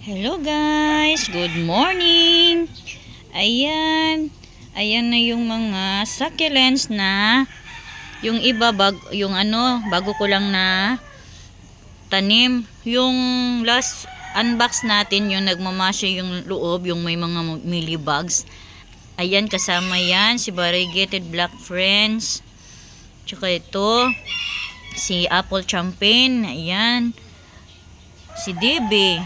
Hello guys, good morning. Ayan, ayan na yung mga succulents na yung iba bag, yung ano, bago ko lang na tanim. Yung last unbox natin, yung nagmamasya yung loob, yung may mga millibugs. Ayan, kasama yan, si variegated black friends. Tsaka ito, si apple champagne. Ayan, si DB.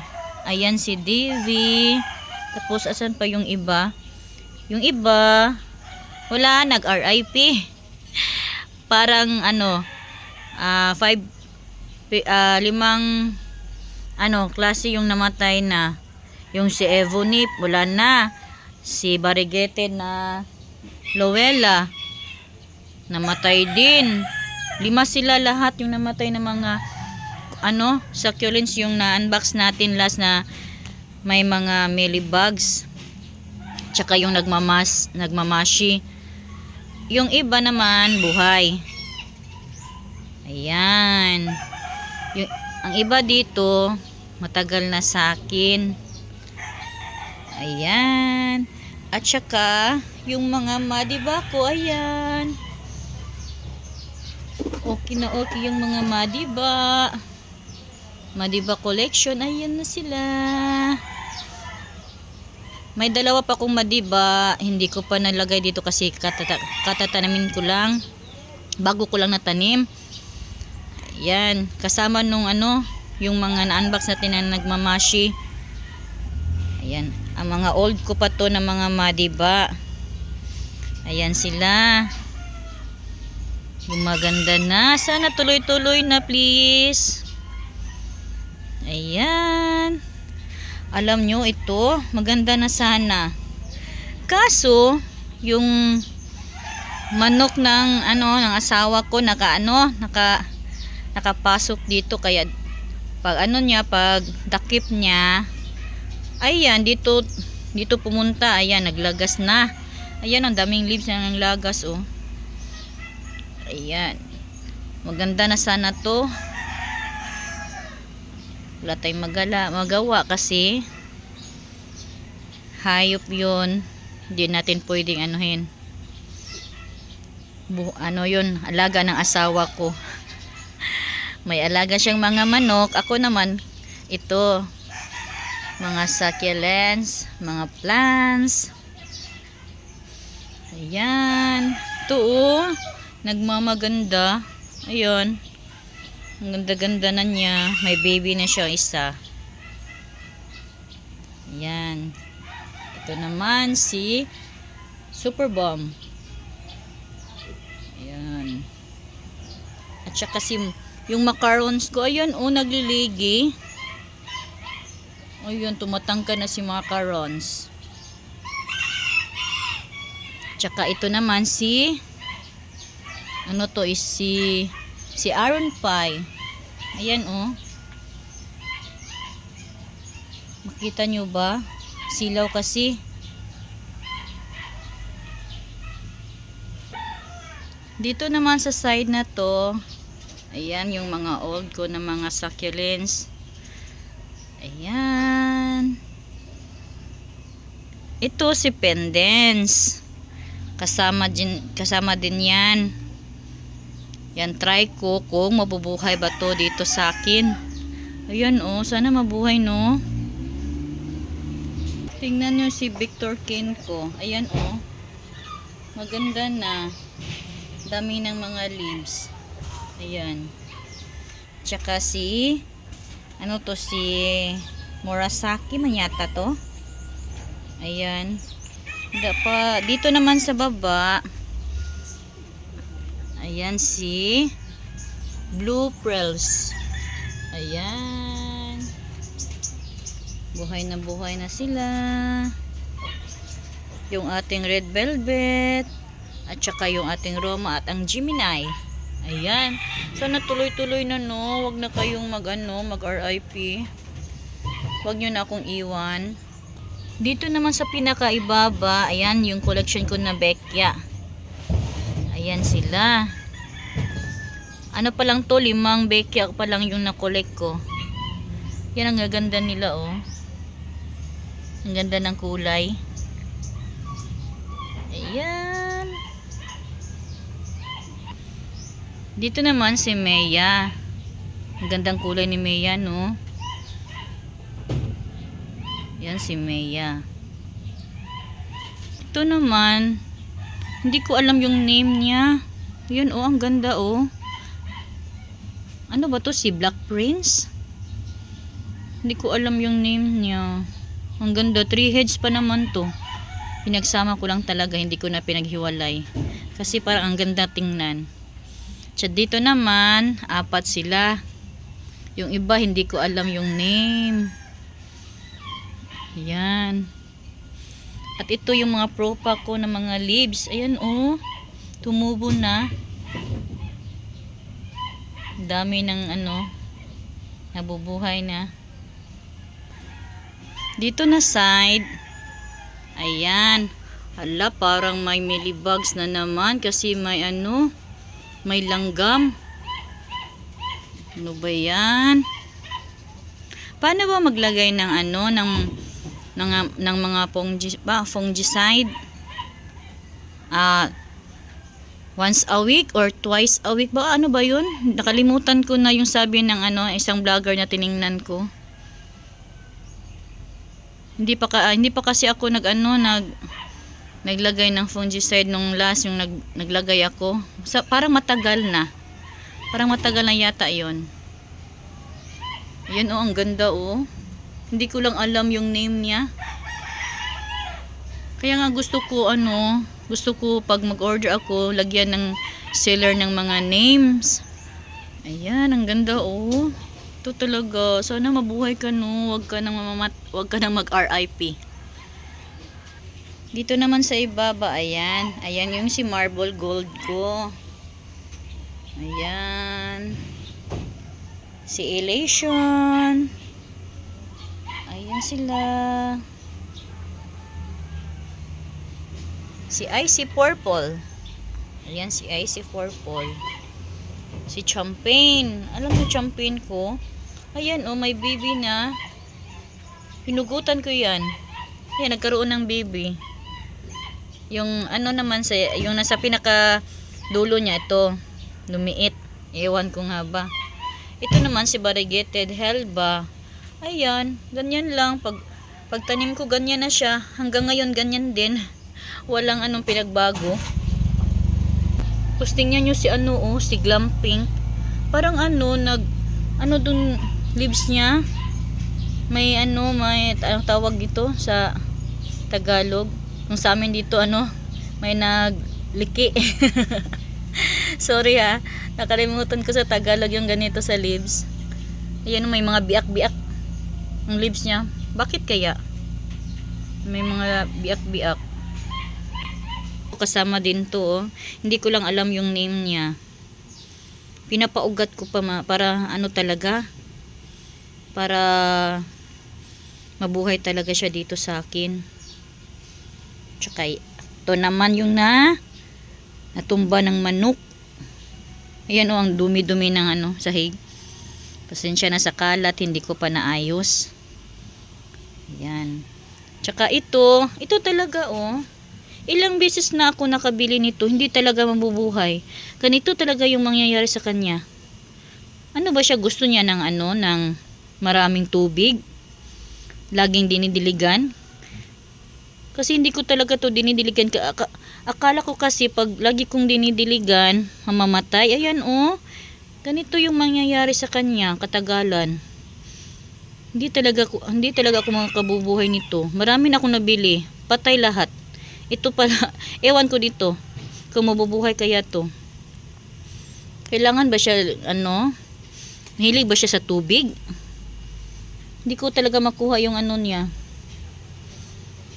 Ayan si Divi. Tapos asan pa yung iba? Yung iba, wala, nag-RIP. Parang ano, ah five, ah, limang, ano, klase yung namatay na. Yung si Evonip, wala na. Si Barigete na Lowella, namatay din. Lima sila lahat yung namatay na mga ano, succulents yung na-unbox natin last na may mga millibugs. Tsaka yung nagmamas, nagmamashi. Yung iba naman, buhay. Ayan. Yung, ang iba dito, matagal na sa akin. Ayan. At saka, yung mga madiba ko, ayan. Okay na okay yung mga madiba. Madiba collection, ayan na sila. May dalawa pa akong madiba, hindi ko pa nalagay dito kasi katata katatanamin ko lang. Bago ko lang natanim. Ayan, kasama nung ano, yung mga na-unbox natin na nagmamashi. Ayan, ang mga old ko pa to na mga madiba. Ayan sila. Yung maganda na. Sana tuloy-tuloy na please. Ayan. Alam nyo, ito, maganda na sana. Kaso, yung manok ng ano ng asawa ko naka ano naka nakapasok dito. Kaya pag ano niya pag dakip niya ayan dito dito pumunta. Ayan naglagas na. Ayan ang daming leaves na ng lagas oh. Ayan. Maganda na sana to wala tayong magala, magawa kasi hayop yun. Hindi natin pwedeng anuhin. Bu, ano yun alaga ng asawa ko. May alaga siyang mga manok. Ako naman ito. Mga succulents mga plants. Ayan. Ito oh. Nagmamaganda. Ayun ang ganda-ganda na niya. May baby na siya isa. Yan. Ito naman si Super Bomb. Ayan. At saka si yung macarons ko. Ayan, oh, nagliligi. Ayun, tumatangka na si macarons. Tsaka ito naman si ano to is si si Aaron Pie. Ayan oh. Makita nyo ba? Silaw kasi. Dito naman sa side na to, ayan yung mga old ko na mga succulents. Ayan. Ito si Pendens. Kasama din, kasama din yan. Yan, try ko kung mabubuhay ba to dito sa akin. Ayan oh, sana mabuhay no. Tingnan nyo si Victor Ken ko. Ayan oh. Maganda na. Dami ng mga leaves. Ayan. Tsaka si ano to si Murasaki man yata to. Ayan. Da pa, dito naman sa baba, Ayan si Blue Pearls. Ayan. Buhay na buhay na sila. Yung ating Red Velvet. At saka yung ating Roma at ang Gemini. Ayan. Sana tuloy-tuloy na no. Huwag na kayong mag ano, mag RIP. Huwag nyo na akong iwan. Dito naman sa pinakaibaba, ayan yung collection ko na Bekya. Ayan sila. Ano pa lang to, limang bekya pa lang yung na-collect ko. Yan ang gaganda nila, oh. Ang ganda ng kulay. Ayan. Dito naman si Maya. Ang gandang kulay ni Maya, no? Yan si Maya. Ito naman, hindi ko alam yung name niya. Yun, oh, ang ganda, oh. Ano ba to? Si Black Prince? Hindi ko alam yung name niya. Ang ganda. Three heads pa naman to. Pinagsama ko lang talaga. Hindi ko na pinaghiwalay. Kasi parang ang ganda tingnan. Tsaka dito naman, apat sila. Yung iba, hindi ko alam yung name. Yan. At ito yung mga propa ko na mga leaves. Ayan, oh. Tumubo na. Dami ng ano, nabubuhay na. Dito na side. Ayan. Hala, parang may millibugs na naman kasi may ano, may langgam. Ano ba yan? Paano ba maglagay ng ano, ng, ng, ng mga fungi, ba, fungicide? Ah, once a week or twice a week ba? Ano ba yun? Nakalimutan ko na yung sabi ng ano, isang vlogger na tiningnan ko. Hindi pa ka, ah, hindi pa kasi ako nag ano nag naglagay ng fungicide nung last yung nag, naglagay ako. Sa, parang matagal na. Parang matagal na yata 'yon. Yan oh, ang ganda oh. Hindi ko lang alam yung name niya. Kaya nga gusto ko ano, gusto ko pag mag-order ako, lagyan ng seller ng mga names. Ayan, ang ganda oh. Ito talaga. Sana mabuhay ka no. Huwag ka nang mamamat, huwag ka nang mag-RIP. Dito naman sa ibaba, ayan. Ayan yung si marble gold ko. Ayan. Si Elation. Ayan sila. Si Icy Purple. Ayan si Icy Purple. Si Champagne. Alam mo Champagne ko? Ayan oh, may baby na. Hinugutan ko yan. Ayan, nagkaroon ng baby. Yung ano naman sa, yung nasa pinaka dulo niya, ito. Lumiit. Ewan ko nga ba. Ito naman si variegated helba. Ayan, ganyan lang. Pag, pagtanim ko, ganyan na siya. Hanggang ngayon, ganyan din. Walang anong pinagbago. Tapos tingnan nyo si ano oh, si glamping. Parang ano, nag, ano dun, leaves niya. May ano, may, anong tawag dito sa Tagalog. Yung sa amin dito, ano, may nagliki. Sorry ha, nakalimutan ko sa Tagalog yung ganito sa leaves. Ayan, may mga biak-biak ang leaves niya. Bakit kaya? May mga biak-biak kasama din to oh. hindi ko lang alam yung name niya pinapaugat ko pa ma para ano talaga para mabuhay talaga siya dito sa akin tsaka ito naman yung na natumba ng manok ayan oh ang dumi dumi ng ano sahig pasensya na sa kalat hindi ko pa naayos ayan tsaka ito ito talaga oh Ilang beses na ako nakabili nito, hindi talaga mabubuhay. Ganito talaga yung mangyayari sa kanya. Ano ba siya gusto niya ng ano, ng maraming tubig? Laging dinidiligan? Kasi hindi ko talaga to dinidiligan. Akala ko kasi pag lagi kong dinidiligan, mamamatay. Ayan oh, ganito yung mangyayari sa kanya, katagalan. Hindi talaga, hindi talaga ako makakabubuhay nito. Marami na akong nabili. Patay lahat. Ito pala, ewan ko dito. Kung mabubuhay kaya to. Kailangan ba siya, ano, mahilig ba siya sa tubig? Hindi ko talaga makuha yung ano niya.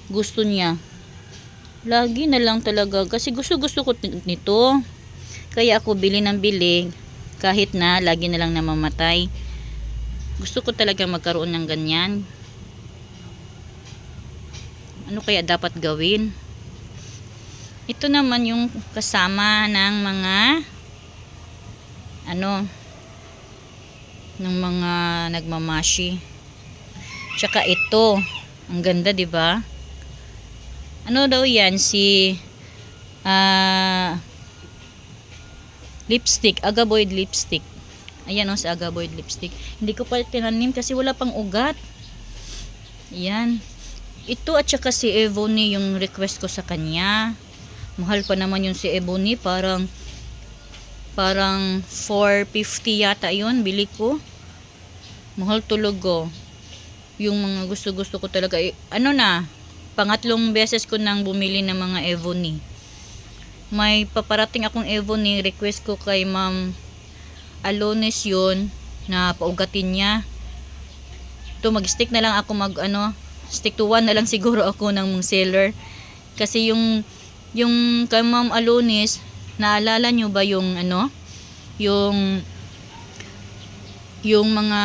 Gusto niya. Lagi na lang talaga. Kasi gusto-gusto ko nito. Kaya ako bili ng bili. Kahit na, lagi na lang namamatay. Gusto ko talaga magkaroon ng ganyan. Ano kaya dapat gawin? Ito naman yung kasama ng mga ano ng mga nagmamashi. Tsaka ito, Ang ganda, di ba? Ano daw yan? Si ah lipstick, agaboid lipstick. Ayan o, sa agaboid lipstick. Hindi ko pa tinanim kasi wala pang ugat. Ayan. Ito at saka si Ebony yung request ko sa kanya. Mahal pa naman yung si Ebony. Parang parang 450 yata yun. Bili ko. Mahal tulog ko. Yung mga gusto-gusto ko talaga. eh, Ano na, pangatlong beses ko nang bumili ng mga Ebony. May paparating akong Ebony. Request ko kay Ma'am Alones yun na paugatin niya. Ito mag-stick na lang ako mag ano, stick to one na lang siguro ako ng seller. Kasi yung yung kay Ma'am Alones, naalala nyo ba yung ano, yung yung mga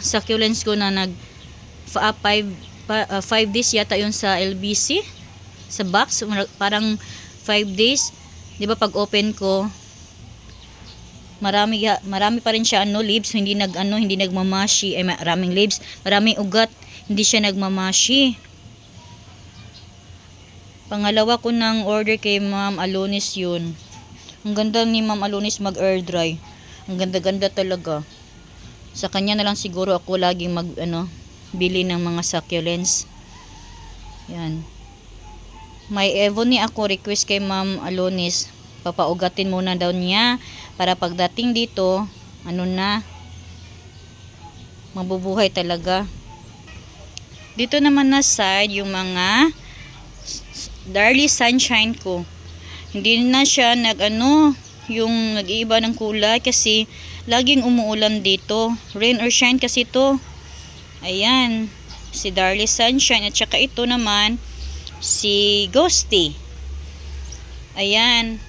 succulents ko na nag 5 days yata yun sa LBC sa box parang 5 days 'di ba pag open ko marami marami pa rin siya ano leaves. Hindi nag ano hindi nagmamashi. Ay maraming leaves. Maraming ugat. Hindi siya nagmamashi. Pangalawa ko ng order kay Ma'am Alonis yun. Ang ganda ni Ma'am Alonis mag air dry. Ang ganda ganda talaga. Sa kanya na lang siguro ako laging mag ano bili ng mga succulents. Yan may Ebony ako request kay Ma'am Alonis. Papaugatin muna daw niya para pagdating dito ano na mabubuhay talaga. Dito naman na side yung mga Darly Sunshine ko. Hindi na siya nag ano yung nag-iiba ng kulay kasi laging umuulan dito. Rain or shine kasi to. Ayan si Darly Sunshine at saka ito naman si Ghosty ayan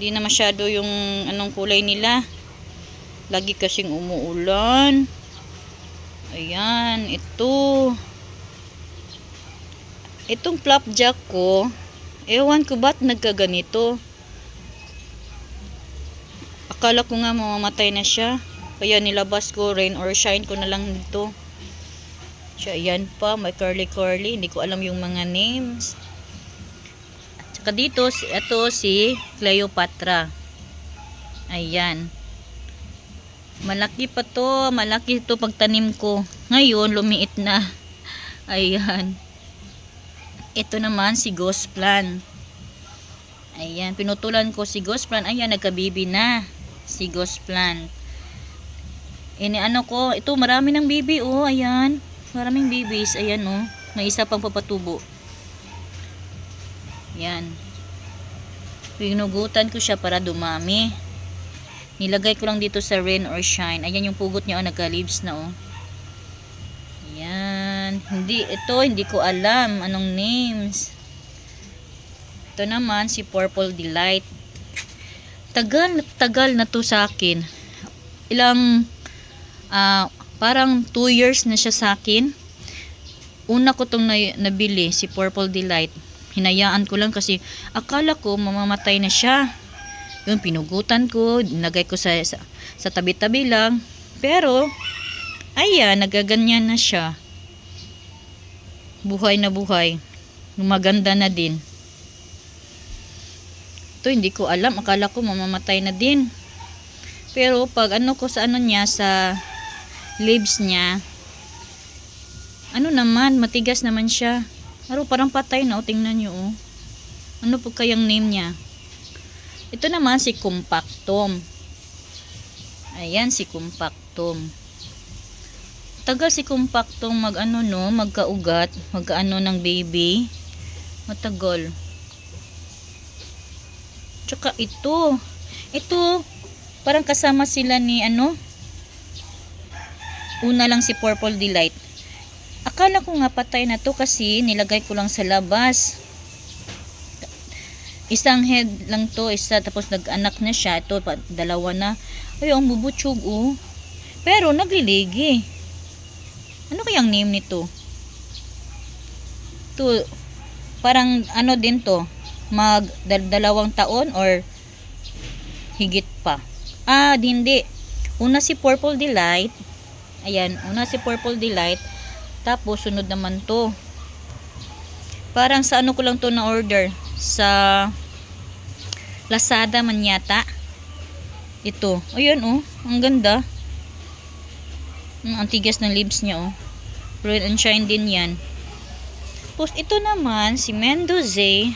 hindi na masyado yung anong kulay nila. Lagi kasing umuulan. Ayan, ito. Itong flapjack ko, ewan ko ba't nagkaganito. Akala ko nga mamamatay na siya. Kaya nilabas ko, rain or shine ko na lang dito. Siya, ayan pa, may curly curly. Hindi ko alam yung mga names. Saka dito, ito si Cleopatra. Ayan. Malaki pa to. Malaki to pagtanim ko. Ngayon, lumiit na. Ayan. Ito naman si Ghost Plan. Ayan. Pinutulan ko si Ghost Plan. Ayan, nagkabibi na. Si Ghost Plan. Ini ano ko. Ito, marami ng bibi. Oh, ayan. Maraming bibis. Ayan, oh. May isa pang papatubo. Yan. Pinugutan ko siya para dumami. Nilagay ko lang dito sa rain or shine. Ayan yung pugot niya, oh, nagka-leaves na, oh. Yan. Hindi, ito, hindi ko alam anong names. Ito naman, si Purple Delight. Tagal, tagal na to sa akin. Ilang, ah, parang 2 years na siya sa akin. Una ko tong na- nabili, si Purple Delight hinayaan ko lang kasi akala ko mamamatay na siya. Yung pinugutan ko, nagay ko sa, sa, sa tabi-tabi lang. Pero, ayan, nagaganyan na siya. Buhay na buhay. Maganda na din. Ito, hindi ko alam. Akala ko mamamatay na din. Pero, pag ano ko sa ano niya, sa leaves niya, ano naman, matigas naman siya. Pero parang patay na, oh. tingnan nyo, oh. Ano po kayang name niya? Ito naman si Compactum. Ayan, si Compactum. Tagal si Compactum mag ano no, magkaugat, magkaano ng baby. Matagal. Tsaka ito. Ito, parang kasama sila ni ano. Una lang si Purple Delight. Akala ko nga patay na to kasi nilagay ko lang sa labas. Isang head lang to, isa tapos nag-anak na siya. Pa, dalawa na. Ay, ang bubutsog oh. Pero nagliligi. Ano kayang name nito? To, parang ano din to, mag dal- dalawang taon or higit pa. Ah, hindi. Una si Purple Delight. Ayan, una si Purple Delight Tapos, sunod naman to. Parang sa ano ko lang to na order. Sa Lazada man yata. Ito. Ayan oh. Ang ganda. Ang tigas ng leaves niya oh. Red and shine din yan. Tapos ito naman, si Mendoza.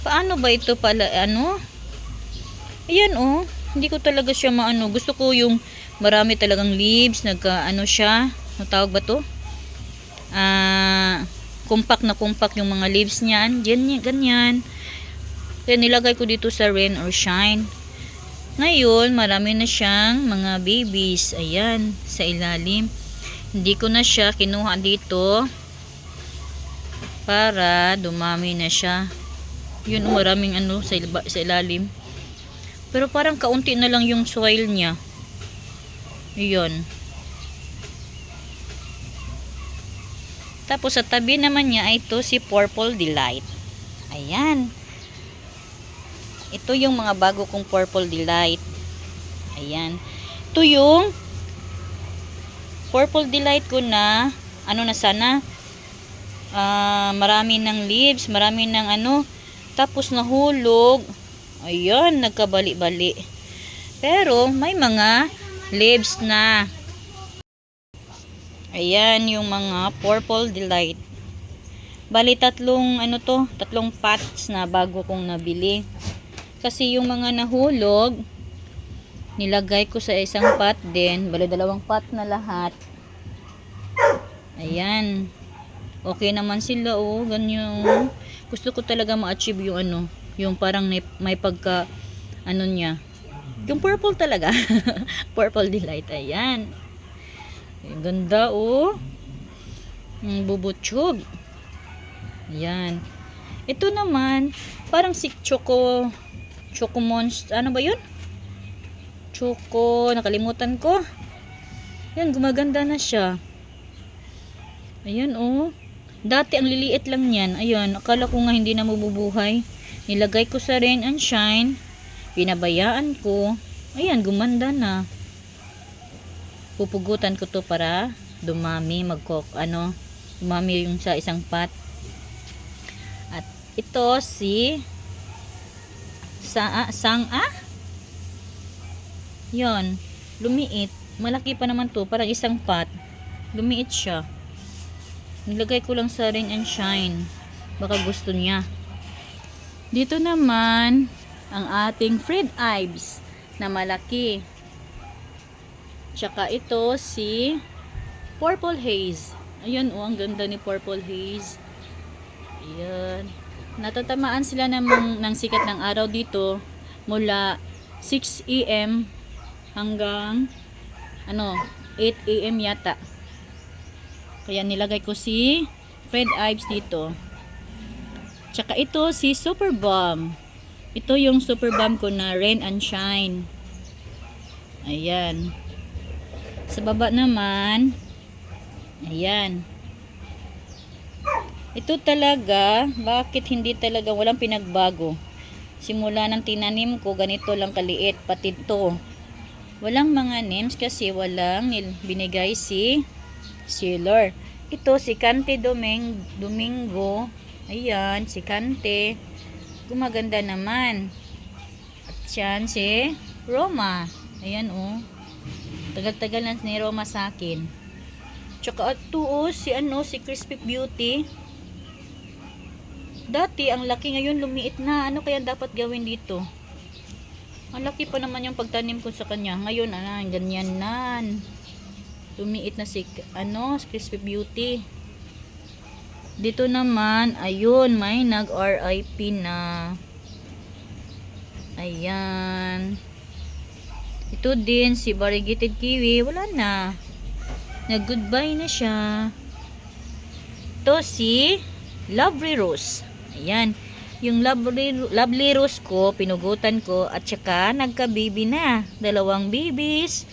Paano ba ito pala, ano? Ayan oh. Hindi ko talaga siya maano. Gusto ko yung marami talagang leaves. Nagka, ano siya. Tawag ba to? Ah, compact na compact yung mga leaves niyan. Ganyan, ganyan. Kaya nilagay ko dito sa rain or shine. Ngayon, marami na siyang mga babies. Ayan, sa ilalim. Hindi ko na siya kinuha dito para dumami na siya. Yun, maraming ano sa, sa ilalim. Pero parang kaunti na lang yung soil niya. Yun. Tapos sa tabi naman niya ay ito si Purple Delight. Ayan. Ito yung mga bago kong Purple Delight. Ayan. Ito yung Purple Delight ko na ano na sana ah, marami ng leaves, marami ng ano tapos nahulog. Ayan, nagkabali-bali. Pero may mga leaves na. Ayan yung mga Purple Delight. Bali tatlong ano to, tatlong pots na bago kong nabili. Kasi yung mga nahulog, nilagay ko sa isang pot din. Bali dalawang pot na lahat. Ayan. Okay naman sila oh, ganyan. Gusto ko talaga ma-achieve yung ano, yung parang may, pagka ano niya. Yung purple talaga. purple delight. Ayan. Ang ganda oh. Ang bubutsyog. Ayan. Ito naman, parang si Choco Choco Monster. Ano ba yun? Choco, nakalimutan ko. Yan, gumaganda na siya. Ayan oh. Dati ang liliit lang niyan. Ayun, akala ko nga hindi na mabubuhay. Nilagay ko sa rain and shine. Pinabayaan ko. Ayan, gumanda na. Pupugutan ko to para dumami, magkok, ano, dumami yung sa isang pot. At ito si sa ah, sang ah? Yon, lumiit. Malaki pa naman to, parang isang pot. Lumiit siya. Nilagay ko lang sa rain and shine. Baka gusto niya. Dito naman, ang ating Fred Ives na malaki. Tsaka ito si Purple Haze. Ayan oh, ang ganda ni Purple Haze. Ayan. Natatamaan sila ng, ng sikat ng araw dito mula 6 a.m. hanggang ano, 8 a.m. yata. Kaya nilagay ko si Fred Ives dito. Tsaka ito si Super Bomb. Ito yung Super Bomb ko na Rain and Shine. Ayan. Sa baba naman, ayan. Ito talaga, bakit hindi talaga walang pinagbago? Simula ng tinanim ko, ganito lang kaliit, pati ito. Walang mga names kasi walang binigay si sealer. Ito si Kante Doming, Domingo. Ayan, si Kante. Gumaganda naman. At yan si Roma. Ayan oh. Tagal-tagal na ni Roma sa akin. Tsaka ito oh, si ano, si Crispy Beauty. Dati, ang laki ngayon lumiit na. Ano kaya dapat gawin dito? Ang laki pa naman yung pagtanim ko sa kanya. Ngayon, ano, ganyan na. Lumiit na si, ano, Crispy Beauty. Dito naman, ayun, may nag-RIP na. Ayan. Ito din, si Variegated Kiwi, wala na. Nag-goodbye na siya. Ito si Lovely Rose. Ayan. Yung lovely, lovely rose ko, pinugutan ko, at saka nagka-baby na. Dalawang babies.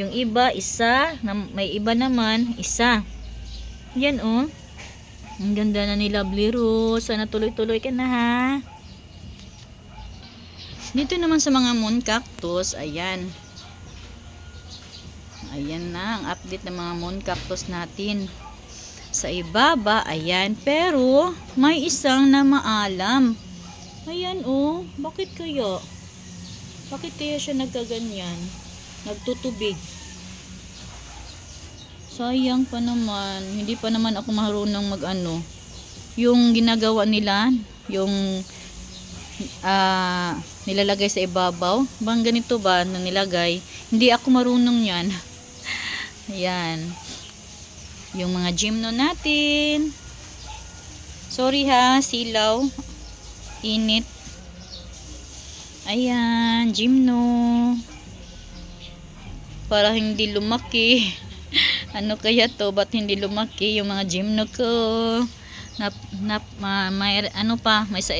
Yung iba, isa. May iba naman, isa. Yan oh. Ang ganda na ni Lovely Rose. Sana tuloy-tuloy ka na ha. Dito naman sa mga moon cactus, ayan. Ayan na, ang update ng mga moon cactus natin. sa ibaba. Ayan. Pero, may isang na maalam. Ayan, oh. Bakit kaya? Bakit kaya siya nagkaganyan? Nagtutubig. Sayang pa naman. Hindi pa naman ako marunong mag-ano. Yung ginagawa nila, yung ah nilalagay sa ibabaw. Bang ganito ba na nilagay? Hindi ako marunong yan. Ayan. Yung mga gymno natin. Sorry ha, silaw. Init. Ayan, gymno. Para hindi lumaki. ano kaya to? Ba't hindi lumaki yung mga gymno ko? Nap, nap, ma, may, ano pa, may sa,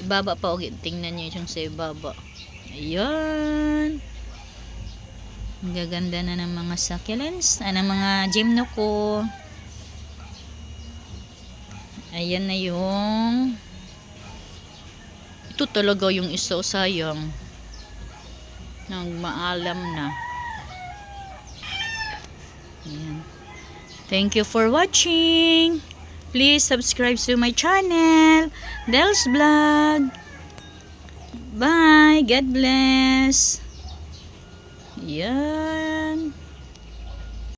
ibaba pa. Okay, tingnan nyo yung sa ibaba. Ang gaganda na ng mga succulents. Ah, ng mga gymno ko. Ayan na yung ito talaga yung isa sayang nang maalam na Ayan. thank you for watching. Please subscribe to my channel Del's Vlog. Bye. God bless. Yeah